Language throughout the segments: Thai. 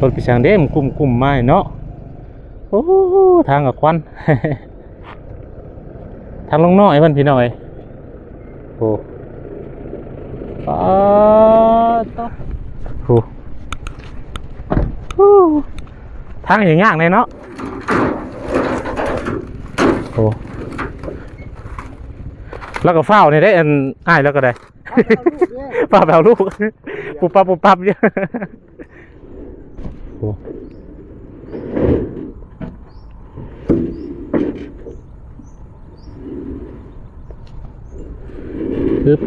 รถพี่ช่างเด้มนกลุ่มกลุ่มไม้เนาะโอ้ทางกับควันทางลงน้อยเพิ่นพี่น้อยโอ้ปาตะโอ้โอ้ทางอย่างยากเลยเนาะโอ้แล้วก็เฝ้าเนี่ยได้อันอ้ายแล้วก็ได้ป้าแบวลูกปุบปับปุบปับเยอะ โอ้ปึ๊บ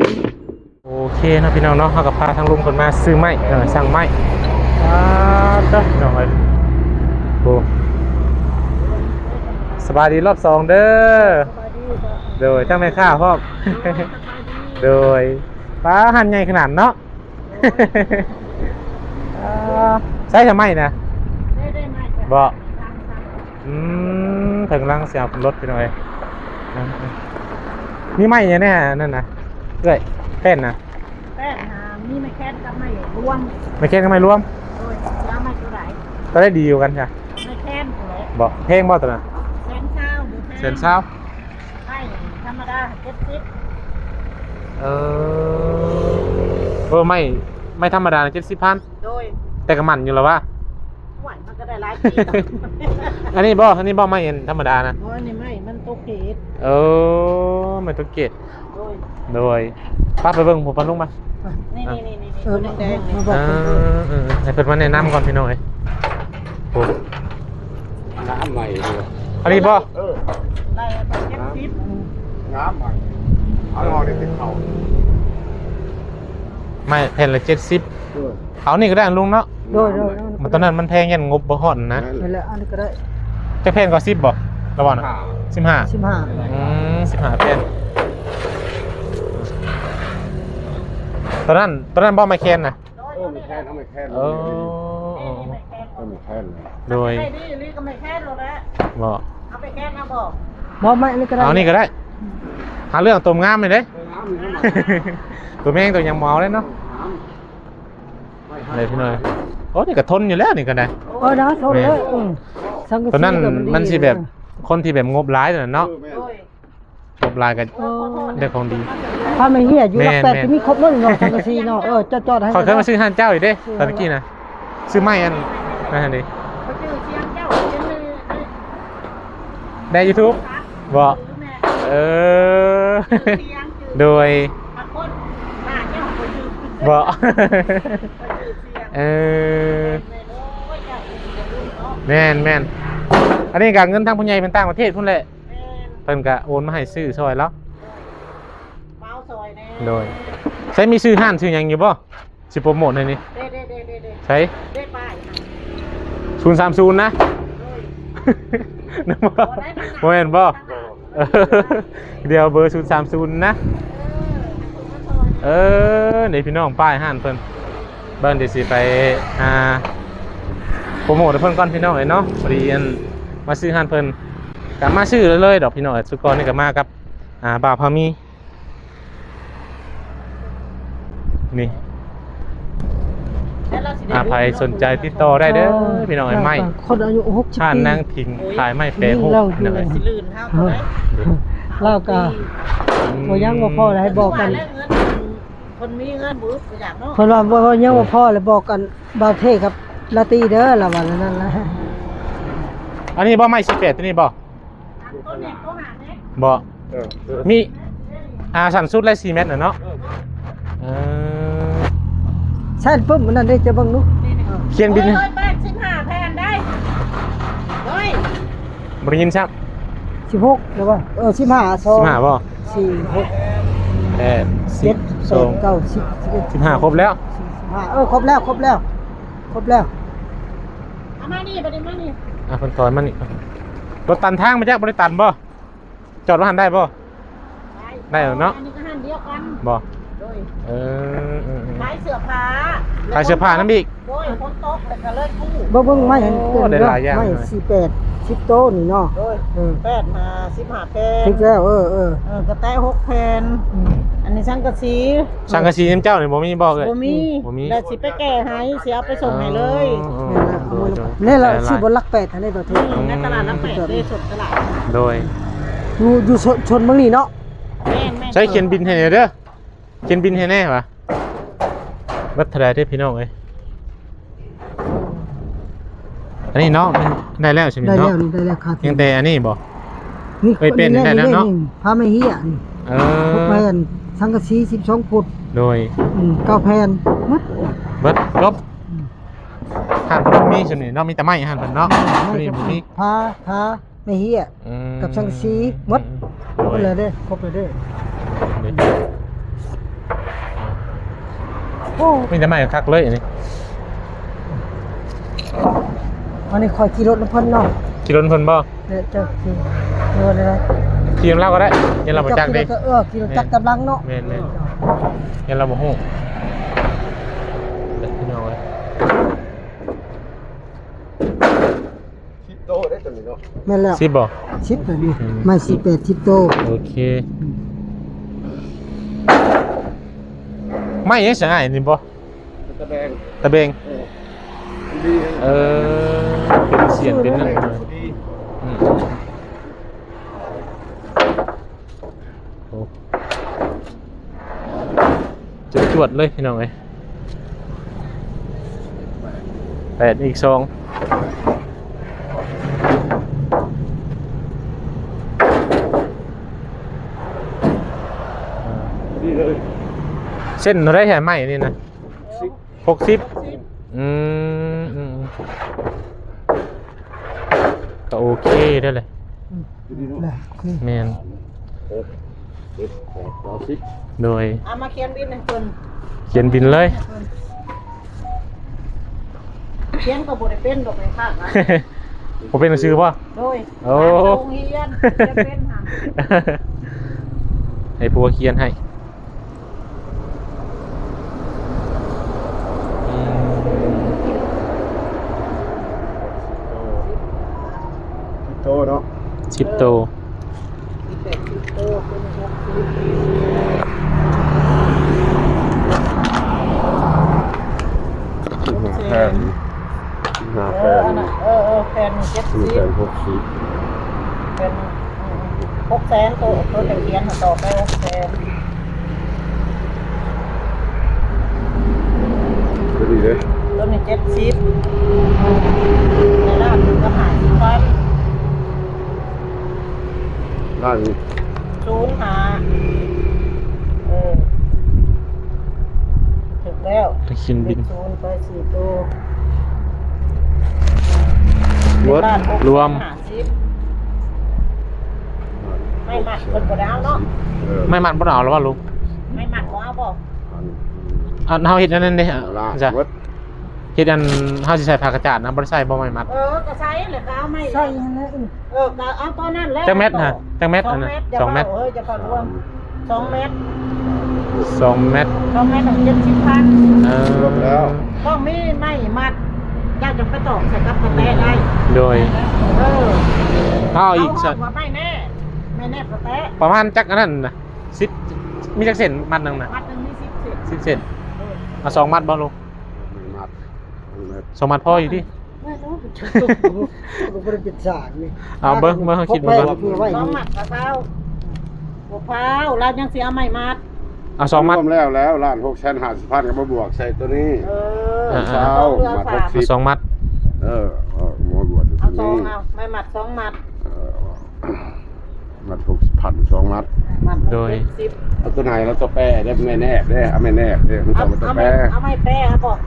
โอเคเนาะพี่น้องเนาะเขากับพาทางลุงคนมาซื้อไม้เออสั่งไม้อ่าเด้อพี่น้องเอ้ยโอ้สบายดีรอบสองเด้อโดยทั้งแม่ข้าพ่อมโดยป้าหันใหญ่ขนาดเนาะอ่า ใช้ทำไมนะได้ได้ไหมบ่อืมถึงลังเสียบรถไปหน่อยอ่ามีไหมเนี่ยแน่นั่นนะเอ้ยเต้นนะแป้งหามีไม่แค่กับไม่รวมไม่เค้นก็ไม่รวมโดยแล้วไม่เท่าไหร่ก็ได้ดีอยู่กันค่ะไม่แค่นเลยบอกเพลงบ่ตัวน่ะแสนเช้าหรือเซนเช้าให้ธรรมดาเจ็ดสิบเออเออไม่ไม่ธรรมดาเจ็ดสิบพันโดย แต่กระมันอยู่แล้ววะหวานมันก็ได้หลายปีอันนี้บ่อันนี้บ่ไม่เอ็นธรรมดานะเพราะอันนี้ไม่มันตกเกตเออไม่ตัวเกตโดยโดยป้าไปเบิ่งผมปันลุงมานี่นี่นี่นี่เออแดมางแดงนี่มาบอกอ่าเพิ่นเออให้เพิ่นมาแนะนำก่อนพี่น้อยโอ้น้ำใหม่เลยอันนี้บ่เออได้ไปเจ็ดสิบน้ำใหม่เอาลองได้ติดเขา ไม่แผ่นละเจ็ดสิบเออเอานี่ก็ได้อันลุงเนาะโดยโดยมันตอนนั้นมันแพงยันงบบ่ฮอดนะนั่นนั่นแหละอันนี้ก็ได้จะแพงกว่าสิบบ่ระหว่างข่าวสิบห้าสิบห้าอืมสิบห้าแผ่นตอนนั้นตอนนั้นบ่ไม่แคนนะเออไม่แค่นเอาไม่แค่นเออไม่แค่นเออไม่แค่นโดยได้ดีนี่ก็ไม่แค่นหรอกนะบ่เอาไปแค่นเอาบอกบ่ไม่อันนี้ก็ได้เอานี่ก็ได้ หาเรื่องตัวงามเลยเด้เออน้ำมีน้ำมัน ตัวแม่งตัวยังเมาเลยเนาะน้ำไม่ให้ เลยพี่น้อยโอ้นี่ก็ทนอยู่แล้วนี่ก็ได้เออนะโทษเลยอืมสังกะสีตอนนั้นก็ดีมันสิแบบคนที่แบบงบร้ายตัวนั้นเนาะเออแม่โดยงบร้ายกันเออได้ของดีถ้าไม่เหี้ยอยู่หลักแม่นแปดแม่น ที่มีครบแล้วเนาะสังกะสีเนาะเออจอดๆให้ขอเคยมาซื้อห้านเจ้าอีกเด้ตอนเมื่อกี้นะซื้อไม้อันนั่นอันนี้เขาชื่อเชียงเจ้าเชียงเลยได้ยูทูบบอกแม่เออเชียงจืดโดยบางคนหน้า เจ้าคนจืดบอกเอเออแม่นแม่นแม่นอันนี้การเงินทางผู้ใหญ่เป็นต่างประเทศพุ่นแหละเพิ่นก็โอนมาให้ซื้อซอยแล้วเมาซอยแน่โดยใช้มีซื้อห้านซื้อหยังอยู่บ่สิโปรโมทให้นี่เด้เด้เด้เด้เด้ใช้เด้ป้ายนะศูนย์สามศูนย์นะโดยนึกว่าบ่แม่นบ่เออเดี๋ยวเบอร์ศูนย์สามศูนย์นะ เออเดี๋ยวพี่น้องป้ายห้านเพิ่น เบิ้นเดี๋ยวสิไปอ่าโปรโมทให้เพิ่นก่อนพี่น้องเอ้ยเนาะพอดีอันมาซื้อห้านเพิ่นก็มาซื้อเลยๆดอกพี่น้องเอ้ยสุกรนี่ก็มากับอ่าบ่าวพามีนี่อาภัยสนใจติดต่อได้เด้อพี่น้องเอ้ยไม่คนอายุหกสิบชาติปีนางถิงขายไม่แปรรูปนี่เราพี่น้องเอ้ยสิลื่นเท่ากันได้เล่าก็บ่ยังบ่พอเลยให้บอกกันเงิน คนมีเงินบุญอยากเนาะเพิ่นว่าบ่ว่ายังบ่พอเลยบอกกันบาวเทครับลาตีเด้อละวันนั้นละอันนี้บ่ไม่สิเป็ดตัวนี้บ่ต้นเนี่ยต้นหาเนี่ยบ่เออเออมีอ่าสันสุดและ4เมตรน่ะเนาะเออใช่ปุ๊บมันนั่นได้จะเบิ่งนุเขียนบินโอ้ยแปดสิบห้าแผ่นได้เฮ้ยบริยินชัก16แล้วว่าเออ15สิบห้า2บ่4 6แปดสิเจ็บด สองเก้าสิบสิบเอ็ดสิบห้าครบแล้วสิบห้าเออครบแล้วครบแล้วครบแล้วเอามานี่ประเดี๋ยวมานี่อะคนต่อยมันนี่รถตันทางมาจากบริตันบ่จอดรถหันได้บ่ ได้เหรอเนาะ อันนี้ก็หันเดียวกันบ่โดยเออเออเออขายเสื้อผ้าขายเสื้อผ้าน้ำอีก โดยคนโต๊ะแล้วก็เลยกู้เบิ่งเบิ่งไม่เห็นโอ้ได้หลายอย่างไม่เลย สี่แปดสิบโตะนี่เนาะโดยเออแปดมาสิบห้าแผ่นถึกแล้วเออเออเออกระแตหกแผ่นอืม อันนี้ช่างกระสีสังกะสีน้ำเจ้านี่บ่มีบ่เลยบ่มีบ่มีแล้วสิไปแก้ให้เสียไปส่งให้เลยอ๋อเนี่ยนะเอขโมยนี่เราชื่อบนลักแปดอันนี้ตัวเท่อืมในตลาดน้ำแปดได้สดตลาดโดยอยู่อยู่ชนชนเมืองนี่เนาะแม่นแม่นใช้เขียนบินให้หน่อยเด้อเขียนบินให้แน่ปะวัดเทาไรได้อพี่น้องเอ้ยอันนี้เนาะมันได้แล้วใช่ไหมได้แล้เนาะวนี่ได้แล้วครับยังแต่อันนี้บ่นี่เคยเป็นได้แล้วเนาะพาไม่เฮียนี่ เอพวกแผ่อนสังกะสี12ฟุตโดยอืมเก้าแผ่นหมดเบิดครบหันพนมีใช่ไหมเนาะมีแต่ไม้หันพนเนาะไม่นี่กับบ่มีพาพาไม่เฮีย อืมกับสังกะสีหมดโดครบยเลยเด้อครบเลยเด้อโอ้มีแต่ไม้คักเลยอันนี้อันนี้คอยขี่รถน้ำเพันเนาะขี่รถเพิ่นบ่เดี๋ยวเจะขี่เดี๋ยวเลยนะขี่นำเล่าก็ได้ยันเราบ่จักเด้เออขี่รถจักรกำลังเนาะแม่นแม่นยันเราบ่ฮู้เด็กพี่น้องเอ้ยชิดโตได้ตัวนี้เนาะแม่นแล้วสิบบ่ชิปแบบนี้อืมไม่สิบแปดชิปโตโอเคไม่ยังสงายนี่บ่ตะแดงตะเบงเออดีเออเป็นเสียงเป็นนั่น แดงดี อืมโอ้ จุดจวดเลยพี่น้องเอ้ยแปดอีกสองดีเลยเส้นอะไรแห่ไหมนี่นะสิบหกสิบอืมอืมก็โอเคได้เลยดีเนาะเลยนี่แมนหก เจ็ดแปดเก้าสิบโดยเอามาเขียนบินให้เพิ่นเขียนบินเลยเขียนก็บ่ได้เป็นดอกเลยค่ะนะผมเป็นหนังสือป่ะ โดยโอ้โรงเรียนเขียนเป็นหามให้ผัวเขียนให้อืมชิดโตเนาะสิบโตสิบแปดสิบโตเป็นหกสิบ แพนห้า เอ แพ อน อันน่ะเออเออแผ่นเจ็ด สี่แพบนหกสิบเป็นหกแสนตัวตัวแต่เขียนต่อไปหกแสนก็ดีเลยตัวนี้เจ็ดสิบในรานก็หาสิบพันด้านศูนย์หาเออถึงแล้วเขียนบินศูนย์ไปสี่ตัว รถบ้านหกรวมหาสิบไม่หมัดคนบ่ได้เอาเนาะเออไม่มันบ่เอาแล้วว่าลุงไม่หมัดบ่เอาบ่อันอันเฮาเฮ็ดอันนั้นเด้เอาล่ะจ้ะรถเฮ็ดอันเฮาสิใส่ผ้ากระจาดนะบ่ได้ใส่บ่ไม่มัด เออก็ใช้แหละก็เอาไม่ใช่นะอืมเออก็เอาตัวนั้นแหละจักเม็ดฮะจักเม็ดสออังนนั้นเม็ดอย่าสองเม็ดเบาเฮ้ยจะพอรวมสองเม็ดสองเม็ดสองเม็ดของเจ็ดสิบพันเออรวมแล้วต้องมีไม่มัด เจ้าจะไปตอกใส่กับกระแตได้โดยเออเอาอีกสักว่าไม่แน่ไม่แน่กระแตประมาณจักอันนั้นนะสิบมีจักเส้นมัดหนึงนะมัดหนึ่งมีสิบเศษสิบเส้นเออเอาสองมัดบ่ลุงไม่มัดไม่มัดสองมัดพ่ออยู่ดิไม่รู้ลูกบ่ได้เป็นสางนี่เอาเบิ่งเบิ่งคิดเบิ่งสองมัดกระเท้าหัวเท้าเรายังเสียไม่มัด เอาสองมัดรวมแล้วแล้วล้านหกแสนห้าสิบพันก็มาบวกใส่ตัวนี้เอออ่าเช้าเอาเรือมาฝาหกสิเอาบสองมัดเออเอามาบวกอยู่เอาที่สองนี่เอาไม่มัดสองมัดเออมัดหกสิบพันสองมัดมัดหนึ่งเจ็ดสิบเอาตัวไหนแล้วตัวแปรได้ไม่แนบได้เอาไม่แนบได้มันเอาจะมาตัวเอาแปรไม่เอาไม่แป้ครับบอก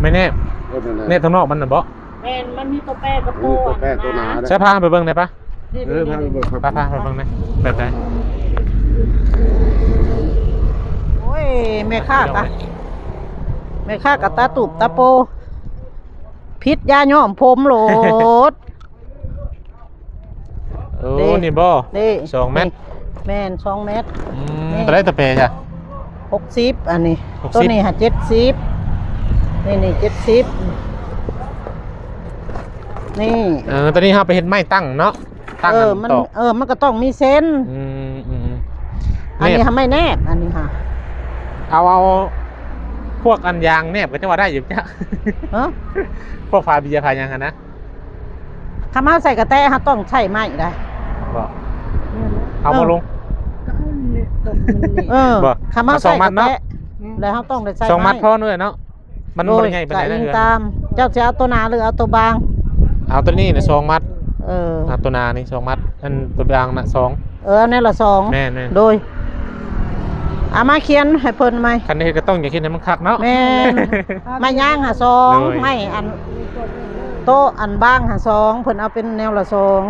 ไม่แน่เออนั่นแน่แหละทางนอกมันน่ะบ่แม่นมันมีตัวแป้กับมีตัวตัวแปรตัวหนาะได้ใช้พาไปเบิ่งได้ปะนี่เออพาไปเบิ่งครับพาพาไปเบิ่งได้แบบไหน โอ้ย แม่ค้ากะแม่ค้ากะตาตุบตาโป พิษยาย่อมผมโหลด โอ้นี่นี่บ่นี่ สองเม็ดแม่นสองเมตรอืมนี่ ตัวได้ตะเปจ้ะ หกสิบอันนี้หกสิบตัวนี้หาเจ็ดสิบนี่นี่เจ็ดสิบนี่ เออตอนนี้เฮาไปเฮ็ดไม้ตั้งเนาะ ตั้งเออัอนมันตอกเออ มันก็ต้องมีเส้นอืมอืมอืมอันนี้แนบทำไม่แนบอันนี้ค่ะ เอาเอาพวกอันยางแนบก็จะว่าได้อยู่จ้ะเนาะพวกฝาเบียร์ฝายังกันนะคำว่าใส่กระแตฮะต้องใช้ไม้ได้บอกเอามาลง ก็เอาเนี่ยตบมันนี่เออบ่คำว่าเอาสอใส่งมักดระเนาะแตแล้วเขาต้องได้ใส่สองมัดไพอเนื้อยเนาะมันโดบ่ยได้ใหญ่ปานกะใดนะยิงเฮือนตาม เจ้าจะเอาตัวหนาหรือเอาตัวบาง เอาตัวนี้นะสองมัดเออ เอาตัวหนานี่สองมัดอันตัวบางน่ะสองเออในละสอง แม่นแม่นโดย เอามาเขียนให้เพิ่นไหมคันนี้ก็ต้องอย่าคิดให้มันคักเนาะ แม่นไม่ย่างหาสองโดยไม่อันโต๊ะอันบ้างหาสองเพิ่นเอาเป็นแนวละสอง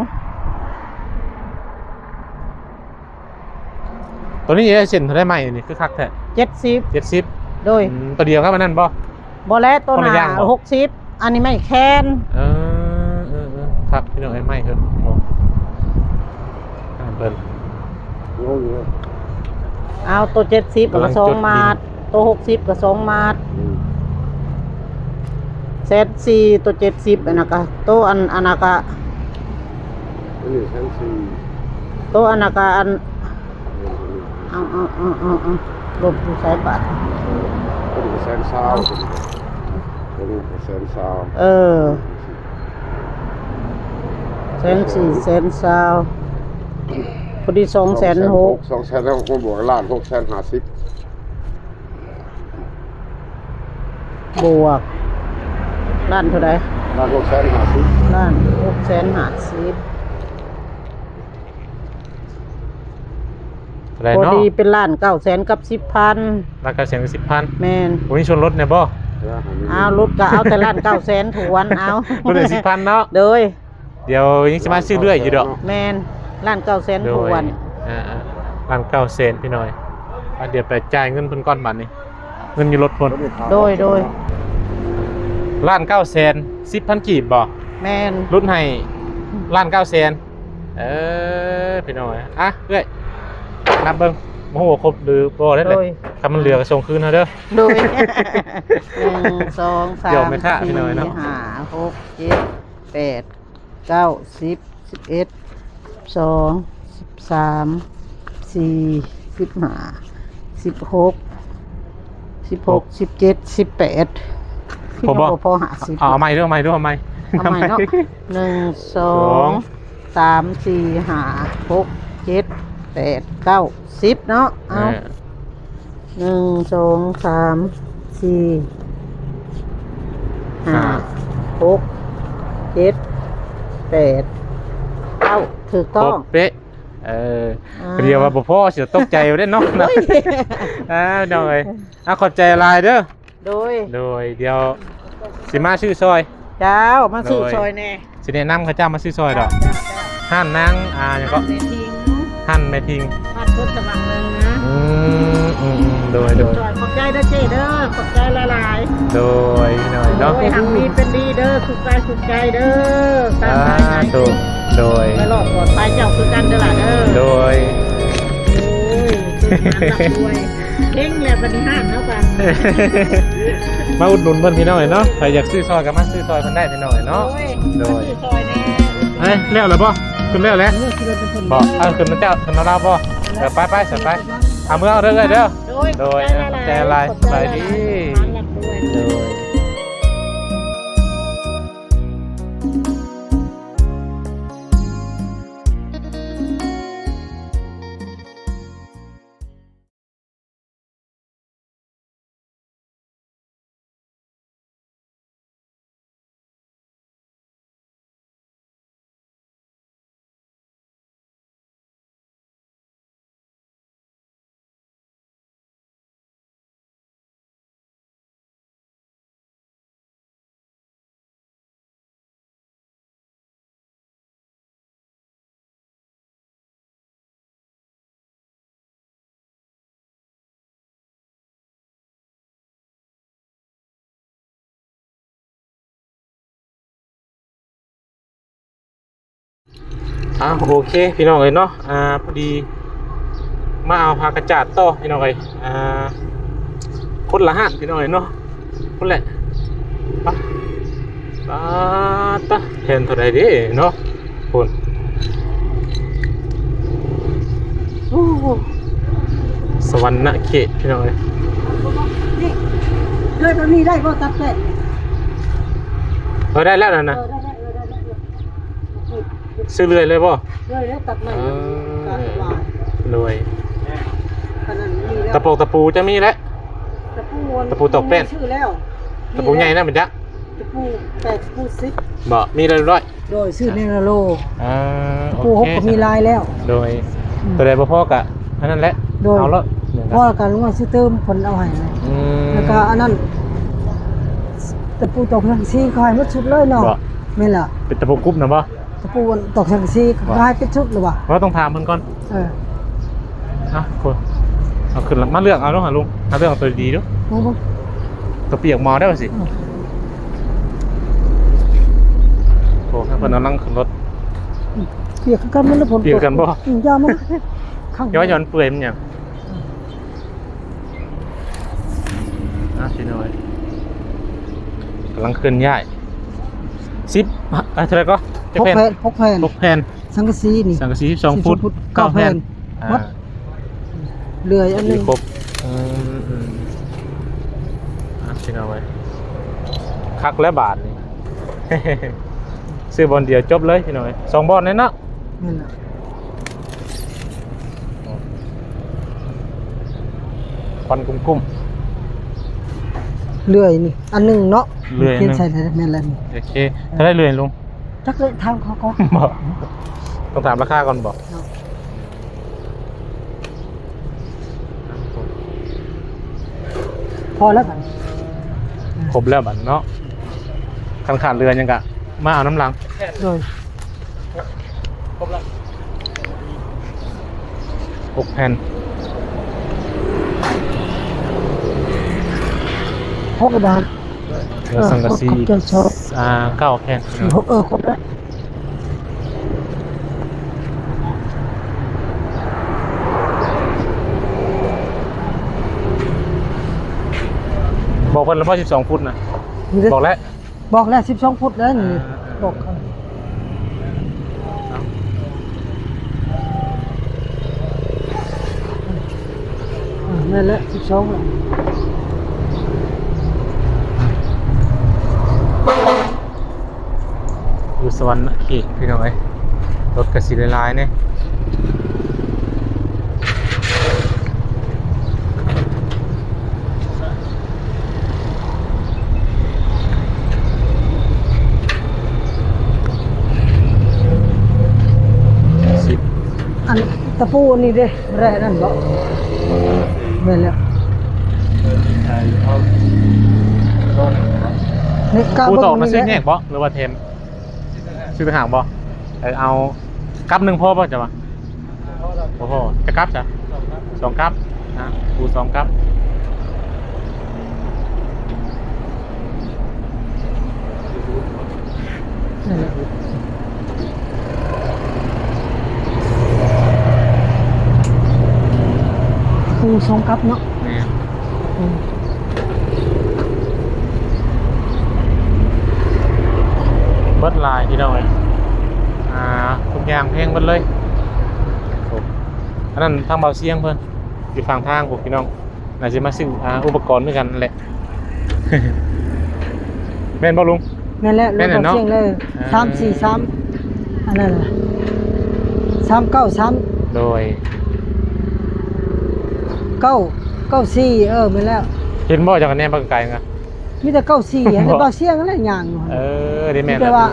ตัวนี้เส้นเท่าได้ใหม่นี่คือคักแท้เจ็ดสิบ70โดยอืมตัวเดียวครับอันนั้นบ่ บอแลตัวหคนละอย่านางบ่ หกสิบอันนี้ไม่แคนเออเออเออครับพี่น้องไอ้ไม่ครับโอ้อ่าเบิ่น งงอยู่ เอาตัวเจ็ดสิบกำลักับงสองจดบินมาดตัวหกสิบกับสองมาดอืมเซตสี่ตัวเจ็ดสิบอันนั้นก็ตัวอันอันนั้นก็อันนี้ชั้นสี่ตัวอันนั้นก็อันอันนี้เอาเอาเอาเอาเอาลบดูสายบัตรอันนี้แสนสาวอันนี้แสนสาวเออแสนสี่แสนสาวพ อดีสองแสนหกสองแสนหกมาบวกล้านหกแสนห้าสิบบวกล้านเท่าไหรล้านหกแสนห้าสิบล้านหกแสนห้าสิบอะไรพอเนาะดีเป็นล้านเก้าแสนกับสิบพันราคาเสียงสิบพันแมนวันนี้ชนรถเนี่ยบ่เอารถก็เอาแต่ล้านเก้าแสนถวนเอารถเลยสิบพันเนาะโดยเดี๋ยวยังสิมาซื้อเรื่อยอยู่ดอกแมน ล้านเก้าแสนโดถยวนอ่าๆร้านเก้าเซนพี่หน่อยอะเดี๋ยวไปจ่ายเงินเพิ่นก้อนบัตรนี่เงินอยู่รถเพิ่นโดยโดยล้านเก้าเซนสิบพันกีบบ่แมนรุ่นให้ล้านเก้าเซนเออพี่หน่อยอะเรื่อยนับเบิ่งโมโหครบหรือบ่ได้เลโดยยถ้ามันเหลือก็ส่งคืนเฮาเด้อโดยหนึ่งสองสาเดี๋ยวมไม่ฆ่าพี่สี่น้อยเนอะห้าหกเจ็ดแปดเก้าสิบสิบเอ็ด สองสิบสามสี่สิบห้าสิบหกสิบหกสิบเจ็ดสิบแปดผมบอกพอหาสิบเอาเอาใหม่ด้วยเอาใหม่ด้วยเอาใหม่เอาใหม่เนาะหนึ่งสอสองงสามสี่ห้าหกเจ็ดแปดเก้าสิบเนาะเอเอาอหนึ่งสองสามสี่ห้าหกเจ็ดแปดเก้าถูกครต้อง บเป๊ะเอออ่า เรียกว่าบ่พ่อเสียตกใจอยู่เด้เนาะนะอ่าเดี๋ยวเอ้ยอะขอบใจหลายเด้อโดยโดยเดี๋ยวสิมาชื่อซอย เจ้ามาซื้อโดย ซอยแน่สิแนะนำเขาเจ้ามาซื้อซอยดอกห้านนางอ่าหยังก็เนทิ้งห้านแม่ทิงบ้านพุทธบังเมืองนะอืมอืมอืมโดยโดยซอยขอบใจเด้อเจเด้อขอบใจละลายโดยหน่อยโดเนาะยหักมีเป็นดีเด้อสุขใจสุขใจเด้อตามอ่าสายงานโดย โดย ไปหลอดปลอดภัยเจ้าคือกันเด้อล่ะเด้อโดย โอ้ยคือน้ำลำด้วยเพ่งแหละบัดนี้ห้ามแล้วกันมาอุดหนุนเพิ่นพี่น้อยเนาะใครอยากซื้อซอยก็มาซื้อซอยเพิ่นได้พี่น้อยเนาะ โดย ซอยแน่เอ้ยแล้วเหรอบ่ขึ้นแล้วแหละบ่เอาขึ้นมาเจ้าขึ้นมาเราบ่เออไปไปสไปเอามือเอาเด้อเด้อ โดยโดยขอบใจละลายขอบสบายดีร้านลำด้วยโดย อะโอเค พี่น้องเอ้ยเนาะอ่าพอดีมาเอาพากระจาดต่อพี่น้องเอ้ยอ่าคนละห้านพี่น้องเอ้ยเนาะคนแหละปะปะตะเห็นเท่าไหรเดิเนาะคนโอ้สวรรค์เขตพี่น้องเอ้ยเลื่อยแบบนี้ได้บ่ตัดแป้นเออได้แล้วนั่นเอนะ อได้ได้เออได้ได้เออ ซื้อเรื่อยเลยป่ะเลื่อยแล้วตัดใหม่เอการอวางรวยขนาดนี้แล้วตะโปกตะปูจะมีแล้ว ตะปูตะปูตอกแป้น ชื่อแล้วตะปูใหญ่นะมันจะตะปูแปดตะปูสิบบ่มีเรียบร้อยโดยชื่อเนโลอ่าตะโอปูหกเคก็มีลายแล้ว โดยตัวใดบ่พอกะอันนั้นแหละโดยเอาแล้วเพราะการลุงว่าซื้อเติมคนเอาให้นะอืมแล้วก็อันนั้นตะปูตอกสังกะสีเขาให้หมดชุดเลยเนาะบ่ไม่นล่ะเป็นตะปูกรุ๊บนะบ่ ตะปูตอกสังกะสีเขาให้เป็นชุดหรือวะว่าต้องถามเพิ่นก่อนเอออะคนเอาขึ้นมาเลือกเอาเนาะหาลุงเอาเลือกเอาตัวดีๆดูมองบ่ตัวเปียกหมอได้ป่ะสิโอ้ถ้าเพิ่นเอานั่งขึ้นรถเปียกกันมันแล้วผลเปียกกันบ่อืมยามันข้างอย่าว่าย้อนเปื่อยมันหยังอะพี่น้อยกำลังขึ้นย้าย สิบอะเท่าไหร่ก็พกแผ่นพกแผ่นหกแผ่นสังกะสีนี่สังกะสีสองฟุตฟุตเก้าเก้าแผ่นแผ่นอ่าวัดเลื่อยอันหนึมีงครบอืมอืมอะพี่น้อยคักและบาทนี่ ซื้อบอลเดียวจบเลยพี่น้อยสองบอลเนี่ยเนาะนั่นน่ะควันกุ้มเลื่อยนี่ อันหนึงเนาะ เลื่อยอันหนึ่งเขียนใส่ได้แม่นแล้วนี่ๆโอเคถ้าได้เรือนลุง จักเลยทางเขาก็ บอกต้องถามราคาก่อนบอกพอแล้วกันครบแล้วบัดเนาะคันขาดเรือนยังกะ มาเอาน้ำลัง โดยครบแล้วหกแผ่นหกกระดาน เรือสังกะสีเออครบจะชอบอ่าเก้าแผ่นสี่หกเออครบแล้วบอกเพิ่นแล้วว่าสิบสองฟุตนะนี่เด้อบอกแล้วบอกแล้วสิบสองฟุตแล้วนี่อ่าบอกเขาอ่านั่นแหละสิบสองแล้ว อยู่สวรรค์เขตพี่น้องเอ้ยรถกระสีลายๆเนี่ยสิบอันตะปูอันนี้เด้แร่นั่นบ่แม่นแล้ว นี่กาผู้เบิ่งตอกมาซื้อแยนี่กบ่หรือว่าเทมซื้อไปห่างบ่เออเอากับหนึ่งพอป่ะจ๊ะวะโอ้โหจะกับจ้ะสองกับนะกูสองกับนั่นแหละปูสองกับเนาะ นี่ อืม เบิดลายพี่น้องเอ้ยอ่าทุกอย่างเพลงเบิดเลยโอ้อันนั้นทางเบาเสียงเพิ่นอยู่ฝั่งทางพวกพี่น้องน่าจะมาซื้ออ่าอุปกรณ์ด้วยกันนั่นแหละแม่นบ่ลุงนั่นแหละแม่แล้วนน่ะก็เนาะเสียงเลยอ่าสามสี่สามอันนั้นน่ะสามเก้าสามโดยเก้าเก้าสี่เออมาแล้วเห็นบ่จากกันแน่ปากไกลนะ มีแต่เก้าสี่บ่ให้บ่เสียงอะไรอย่างอยู่เออได้มีแม่นแต่แล้วว่า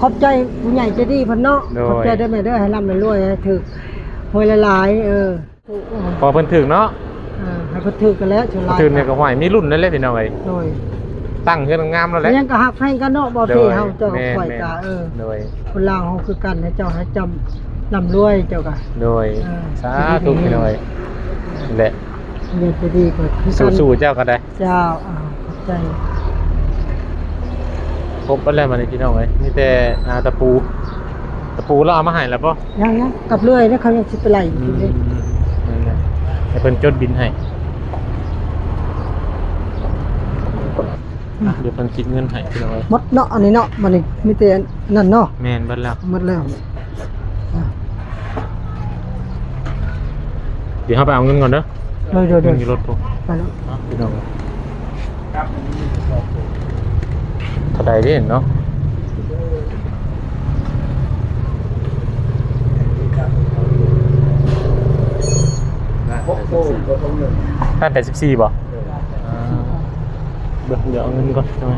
ขอบใจผู้ใหญ่ใจดีเพิ่นเนาะโดยขอบใจได้แม่เด้อให้ร่ำให้รวยให้ถึกหวยหลายๆเออพอเพิ่นถึงเนาะเออให้เพิ่นถึกกันแล้วชนหลายถึงเนี่ยก็ห้อยมีรุ่นนั่นแหละพี่น้องเอ้ยโดยตั้งเฮือนงามแล้วแหแล้ละวยังก็ฮักแฟนกันเนาะบ่โดที่ยเฮาเจ้าแม่นข่อยแม่นกะเออโดยคนลาวเฮาคือกันให้เจ้าให้จำร่ำรวยเจ้าก็โดยเออสาธุพี่น้องเอ้ยนั่นแหละเรียนจะดีกว่าคือกันสู้ๆเจ้าก็ได้เจ้า อ่าขอบใจครบแล้วมาในพี่น้องเอ้ยมีแต่อ่าตะปู ตะปูเราเอามาให้แล้วป่ะยังยังกลับเรื่อยนะเขายังสิไปไล่อยู่เด้นั่นแหละให้เพิ่นจดบินให้อะเดี๋ยวเพิ่นคิดเงินให้พี่น้องเอ้ยหมดเนาะอันนี้เนาะมันนี่มีแต่นั่นเนาะแม่นเบิดแล้ว หมดแล้วอะเดี๋ยวเฮาไปเอาเงินก่อนเด้อเดี๋ยวเดี๋ยวเงิเดี๋นยวอยู่รถผมไปแล้ว อะพี่น้อง เอ้ยเท่าใดเด้เนาะห้าแปดสิบสี่บ่อ่าเดี๋ยวเดี๋ยวเอาเงินก่อนทำไม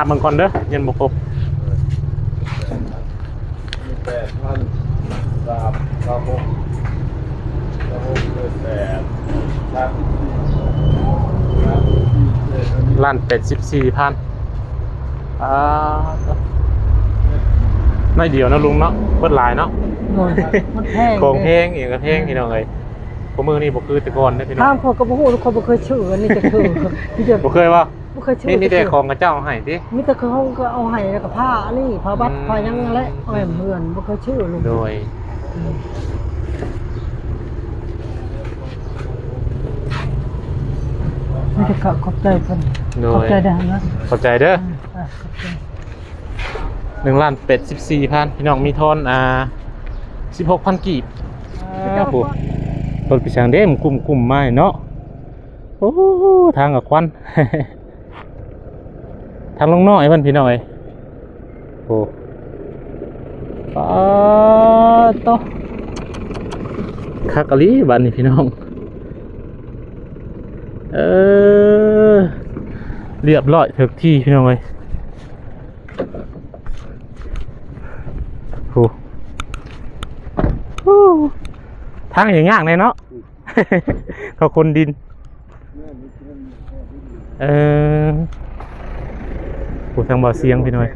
นับมันก่อนเด้อเงินบ่ครบแปดพันสามสามหกสามหกเป็นแปดสามสิบสี่สามสิบสี่เจ็ดอันนี้ล้านเป็ดสิบสี่พันอ่าไม่เดียวนะลุงเนาะเบิดหลายเนาะโดนมันแพงของเพลงอีกก็เพลงพี่น้องเอ้ยผมมือนี่บ่คือแต่ก่อนได้อพี่น้อทางงคนก็บ่ฮู้ทุกคนบ่เคยชื่ออันนี้จะคือที่จะบ่เคยว่า บ่เคยชื่อนี่มีแต่ของกระเจ้าให้ติมีแต่เขาก็เอาให้แล้วก็ผ้าอันนี้ผ้าบัดอืมผ้ายังแหละเอาแหมเมือนบ่เคยชื่อลุงโดยมีแต่ขอบใจเพิ่นโดขอบยใจได้นะเข้าใจเด้ออ่าขอบใจหนึ่งล้านเป็ดสิบสี่พันพี่น้องมีทอนอ่าสิบหกพันกีบ ครับผมรถพิชังเด้มกลุ่มกลุ่มๆไม้เนาะ โอ้ทางกับควัน ทางลงน้อยเพิ่นพี่น้องเอ้ยโอ้ปาโตะคักอะลีบ้านนี้พี่น้องเออเรียบร้อยถึกที่พี่น้องเอ้ยโหโอ้ทางอย่างยากเลยเนาะเขาคนดิน เออ โหทางบ่อเสียงพี่น้อย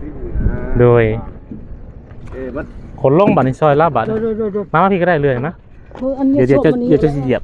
โดยเอ้ยมันขนลงบัตรในซอยลาบบัตรโดยโดยโดยโดยมาว่าพี่ก็ได้เลยนะคืออันนี้เดี๋ยวเดี๋ยวจะส้มอันนี้เดี๋ยวจะเหยียบ